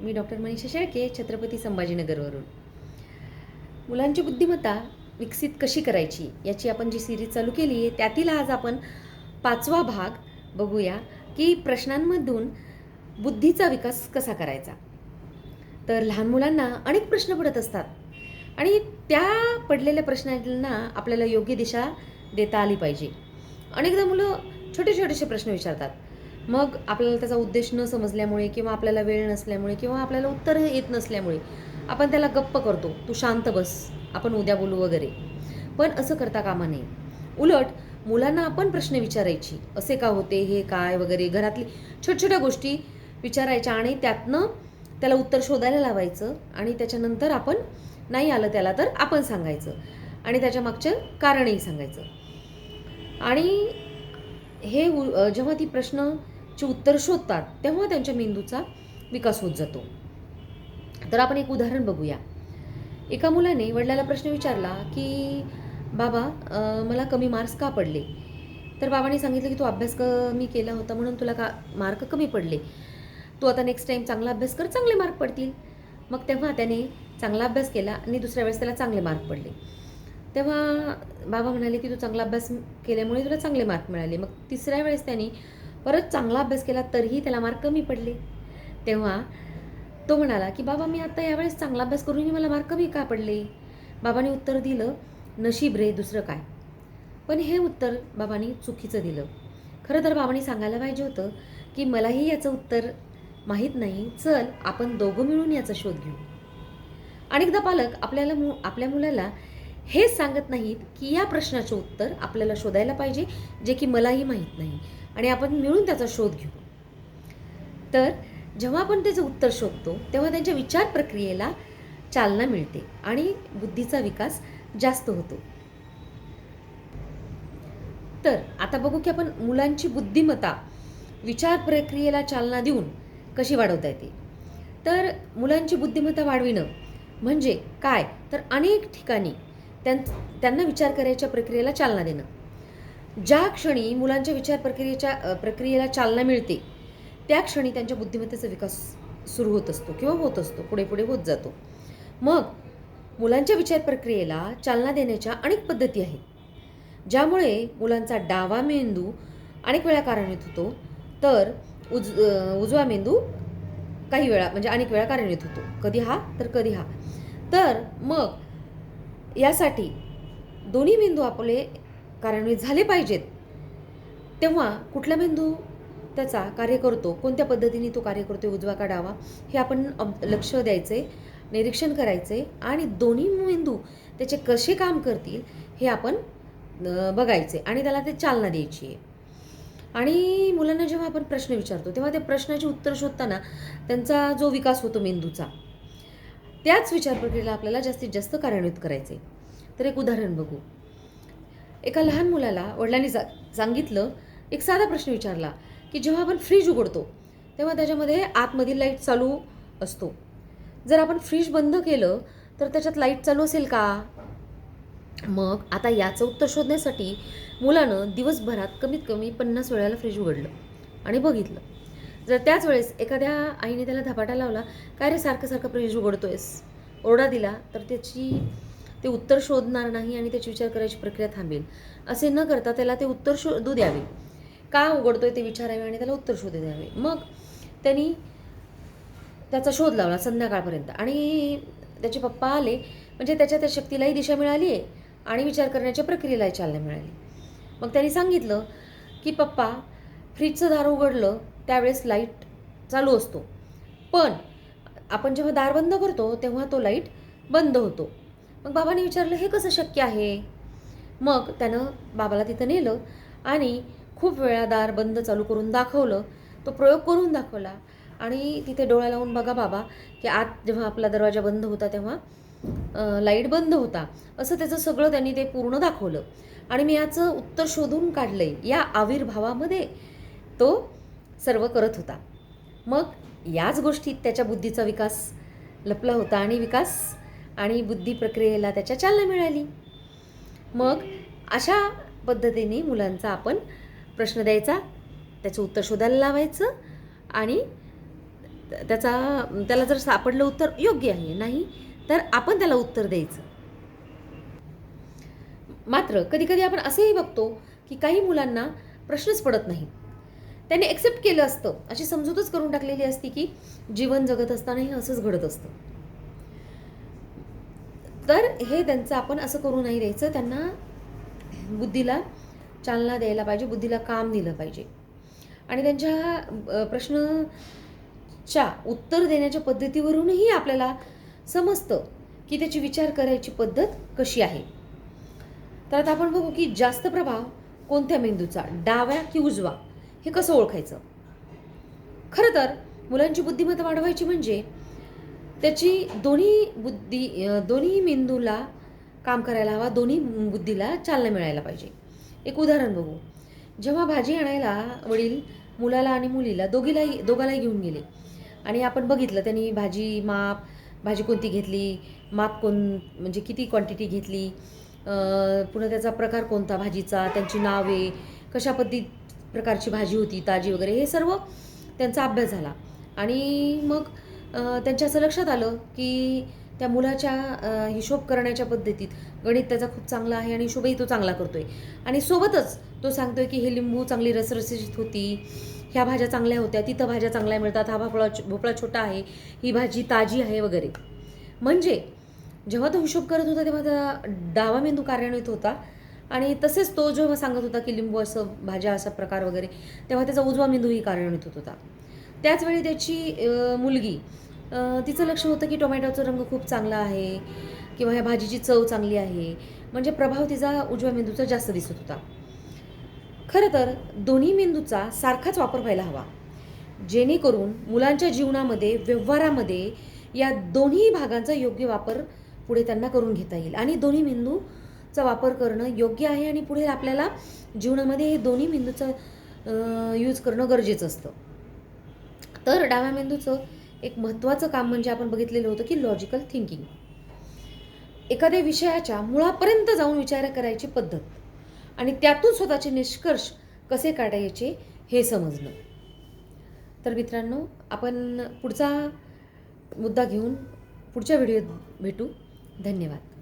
मी doctor Manisha Shelke Chhatrapati संभाजीनगरवरून. मुलांची बुद्धिमत्ता विकसित कशी करायची याची आपण जी सिरीज चालू केली आहे त्यातील आज आपण पाचवा भाग बघूया की प्रश्नांमधून बुद्धीचा विकास कसा करायचा. तर लहान मुलांना अनेक प्रश्न पडत असतात आणि त्या पडलेल्या प्रश्नांना आपल्याला योग्य दिशा देता आली पाहिजे. अनेकदा मुलं छोटे छोटेसे प्रश्न विचारतात. मग आपल्याला त्याचा उद्देश न समजल्यामुळे किंवा आपल्याला वेळ नसल्यामुळे किंवा आपल्याला उत्तर येत नसल्यामुळे आपण त्याला गप्प करतो तू शांत बस आपण उद्या बोलू वगैरे. पण असं करता कामा नये. उलट मुलांना आपण प्रश्न विचारायची असे का होते हे काय वगैरे? घरातली छोट्या छोट्या गोष्टी विचारायच्या आणि त्यातनं त्याला उत्तर शोधायला लावायचं आणि त्याच्यानंतर आपण नाही आलं त्याला तर आपण सांगायचं आणि त्याच्या मागचं कारणही सांगायचं. आणि हे जेव्हा ती प्रश्न चे उत्तर शोधतात तेव्हा त्यांच्या मेंदूचा विकास होत जातो. तर आपण एक उदाहरण बघूया. एका मुलाने वडिलाला प्रश्न विचारला की बाबा मला कमी मार्क्स का पडले? तर बाबाने सांगितलं की तू अभ्यास कमी केला होता म्हणून तुला का मार्क कमी पडले? तू आता नेक्स्ट टाईम चांगला अभ्यास कर चांगले मार्क पडतील. मग तेव्हा त्याने चांगला अभ्यास केला आणि दुसऱ्या वेळेस त्याला चांगले मार्क पडले. तेव्हा बाबा म्हणाले की तू चांगला अभ्यास केल्यामुळे तुला चांगले मार्क मिळाले. मग तिसऱ्या वेळेस त्याने परत चांगला अभ्यास केला तरीही त्याला मार्क कमी पडले. तेव्हा तो म्हणाला की बाबा मी आता यावेळेस चांगला अभ्यास करूनही मला मार्क कमी का पडले? बाबांनी उत्तर दिलं नशीब रे दुसरं काय? पण हे उत्तर बाबांनी चुकीचं दिलं. खरं तर बाबांनी सांगायला पाहिजे होतं की मलाही याचं उत्तर माहीत नाही. चल आपण दोघं मिळून याचा शोध घेऊ. अनेकदा पालक आपल्याला मु आपल्या मुलाला हे सांगत नाहीत की या प्रश्नाचं उत्तर आपल्याला शोधायला पाहिजे जे की मलाही माहीत नाही. आणि आपण मिळून त्याचा शोध घेऊ. तर जेव्हा आपण त्याचं उत्तर शोधतो तेव्हा त्यांच्या विचार प्रक्रियेला चालना मिळते आणि बुद्धीचा विकास जास्त होतो. तर आता बघू की आपण मुलांची बुद्धिमत्ता विचार प्रक्रियेला चालना देऊन कशी वाढवता येते. तर मुलांची बुद्धिमत्ता वाढविणं म्हणजे काय? तर अनेक ठिकाणी त्यां त्यांना विचार करायच्या प्रक्रियेला चालना देणं. ज्या क्षणी मुलांच्या विचार प्रक्रियेच्या प्रक्रियेला चालना मिळते त्या क्षणी त्यांच्या बुद्धिमत्तेचा विकास सुरू होत असतो किंवा होत असतो पुढे पुढे होत जातो. मग मुलांच्या विचार प्रक्रियेला चालना देण्याच्या अनेक पद्धती आहेत. ज्यामुळे मुलांचा डावा मेंदू अनेक वेळा कार्यान्वित होतो तर उज उजवा मेंदू काही वेळा म्हणजे अनेक वेळा कार्यान्वित होतो. कधी हा तर कधी हा. तर मग यासाठी दोन्ही मेंदू आपले कार्यान्वित झाले पाहिजेत. तेव्हा कुठला मेंदू त्याचा कार्य करतो कोणत्या पद्धतीने तो कार्य करतो उजवा का डावा हे आपण लक्ष द्यायचे निरीक्षण करायचे आणि दोन्ही मेंदू त्याचे कसे काम करतील हे आपण बघायचे आणि त्याला ते चालना द्यायची आहे. आणि मुलांना जेव्हा आपण प्रश्न विचारतो तेव्हा त्या प्रश्नाची उत्तर शोधताना त्यांचा जो विकास होतो मेंदूचा त्याच विचार प्रक्रियेला आपल्याला जास्तीत जास्त कार्यान्वित करायचे तर एक उदाहरण बघू. एका लहान मुलाला वडिलांनी जा सांगितलं एक साधा प्रश्न विचारला की जेव्हा आपण फ्रीज उघडतो तेव्हा त्याच्यामध्ये आतमधील लाइट चालू असतो. जर आपण फ्रीज बंद केलं तर त्याच्यात लाइट चालू असेल का? मग आता याचं उत्तर शोधण्यासाठी मुलानं दिवसभरात कमीत कमी पन्नास वेळाला फ्रीज उघडलं आणि बघितलं. जर त्याच वेळेस एखाद्या आईने त्याला धपाटा लावला काय रे सारखं सारखं फ्रीज उघडतोयस? ओरडा दिला तर त्याची ते उत्तर शोधणार नाही आणि त्याची विचार करायची प्रक्रिया थांबेल. असे न करता त्याला ते उत्तर शोधू द्यावे. का उघडतोय ते विचारावे आणि त्याला उत्तर शोधू द्यावे? मग त्यांनी त्याचा शोध लावला संध्याकाळपर्यंत. आणि त्याचे पप्पा आले म्हणजे त्याच्या त्या शक्तीलाही दिशा मिळाली आहे आणि विचार करण्याच्या प्रक्रियेलाही चालना मिळाली. मग त्यांनी सांगितलं की पप्पा फ्रीजचं दार उघडलं त्यावेळेस लाइट चालू असतो. पण आपण जेव्हा दार बंद करतो तेव्हा तो लाइट बंद होतो. मग बाबाने विचारलं हे कसं शक्य आहे? मग त्यानं बाबाला तिथं नेलं आणि खूप वेळा दार बंद चालू करून दाखवलं. तो प्रयोग करून दाखवला आणि तिथे डोळा लावून बघा बाबा की आत जेव्हा आपला दरवाजा बंद होता तेव्हा लाइट बंद होता. असं त्याचं सगळं त्यांनी ते पूर्ण दाखवलं. आणि मी याचं उत्तर शोधून काढलं आहे या आविर्भावामध्ये तो सर्व करत होता. मग याच गोष्टीत त्याच्या बुद्धीचा विकास लपला होता आणि विकास आणि बुद्धी प्रक्रियेला त्याच्या चालना मिळाली. मग अशा पद्धतीने मुलांचा आपण प्रश्न द्यायचा त्याचं उत्तर शोधायला लावायचं आणि त्याचा त्याला जर सापडलं उत्तर योग्य आहे नाही तर आपण त्याला उत्तर द्यायचं. मात्र कधीकधी आपण असेही बघतो की काही मुलांना प्रश्नच पडत नाही त्यांनी एक्सेप्ट केलं असतं. अशी समजूतच करून टाकलेली असती की जीवन जगत असतानाही असंच घडत असतं. तर हे त्यांचं आपण असं करू नाही द्यायचं. त्यांना बुद्धीला चालना द्यायला पाहिजे बुद्धीला काम दिलं पाहिजे. आणि त्यांच्या प्रश्नच्या उत्तर देण्याच्या पद्धतीवरूनही आपल्याला समजतं की त्याची विचार करायची पद्धत कशी आहे. तर आता आपण बघू की जास्त प्रभाव कोणत्या मेंदूचा? डाव्या की उजवा? हे कसं ओळखायचं? खरं तर मुलांची बुद्धिमत्ता वाढवायची म्हणजे त्याची दोन्ही बुद्धी दोन्ही मेंदूला काम करायला हवा दोन्ही बुद्धीला चालना मिळायला पाहिजे. एक उदाहरण बघू. जेव्हा भाजी आणायला वडील मुलाला आणि मुलीला दोघीलाही दोघालाही घेऊन गेले आणि आपण बघितलं त्यांनी भाजी माप भाजी कोणती घेतली माप कोण म्हणजे किती क्वांटिटी घेतली पुन्हा त्याचा प्रकार कोणता भाजीचा त्यांची नावे कशा पद्धती प्रकारची भाजी होती ताजी वगैरे हे सर्व त्यांचा अभ्यास झाला. आणि मग त्यांच्या असं लक्षात आलं की त्या मुलाच्या हिशोब करण्याच्या पद्धतीत गणित त्याचा खूप चांगला आहे आणि हिशोबही तो चांगला करतोय. आणि सोबतच तो सांगतोय की हे लिंबू चांगली रसरसित होती ह्या भाज्या चांगल्या होत्या तिथं भाज्या चांगल्या मिळतात हा भोपळा भोपळा छोटा आहे ही भाजी ताजी आहे वगैरे. म्हणजे जेव्हा तो हिशोब करत होता तेव्हा त्याचा डावा मेंदू कार्यान्वित होता. आणि तसेच तो जेव्हा सांगत होता की लिंबू असं भाज्या असा प्रकार वगैरे तेव्हा त्याचा उजवा मेंदूही कारणीत होत होता. त्याचवेळी त्याची मुलगी तिचं लक्ष होतं की टोमॅटोचा रंग खूप चांगला आहे किंवा ह्या भाजीची चव चांगली आहे. म्हणजे प्रभाव तिचा उजव्या मेंदूचा जास्त दिसत होता. खरं तर दोन्ही मेंदूचा सारखाच वापर व्हायला हवा. जेणेकरून मुलांच्या जीवनामध्ये व्यवहारामध्ये या दोन्ही भागांचा योग्य वापर पुढे त्यांना करून घेता येईल. आणि दोन्ही चा वापर करणं योग्य आहे आणि पुढे आपल्याला जीवनामध्ये हे दोन्ही मेंदूचं यूज करणं गरजेचं असतं. तर डाव्या मेंदूचं एक महत्त्वाचं काम म्हणजे आपण बघितलेलं होतं की लॉजिकल थिंकिंग एखाद्या विषयाच्या मुळापर्यंत जाऊन विचार करायची पद्धत आणि त्यातून स्वतःचे निष्कर्ष कसे काढायचे हे समजणं. तर मित्रांनो आपण पुढचा मुद्दा घेऊन पुढच्या व्हिडिओत भेटू. धन्यवाद.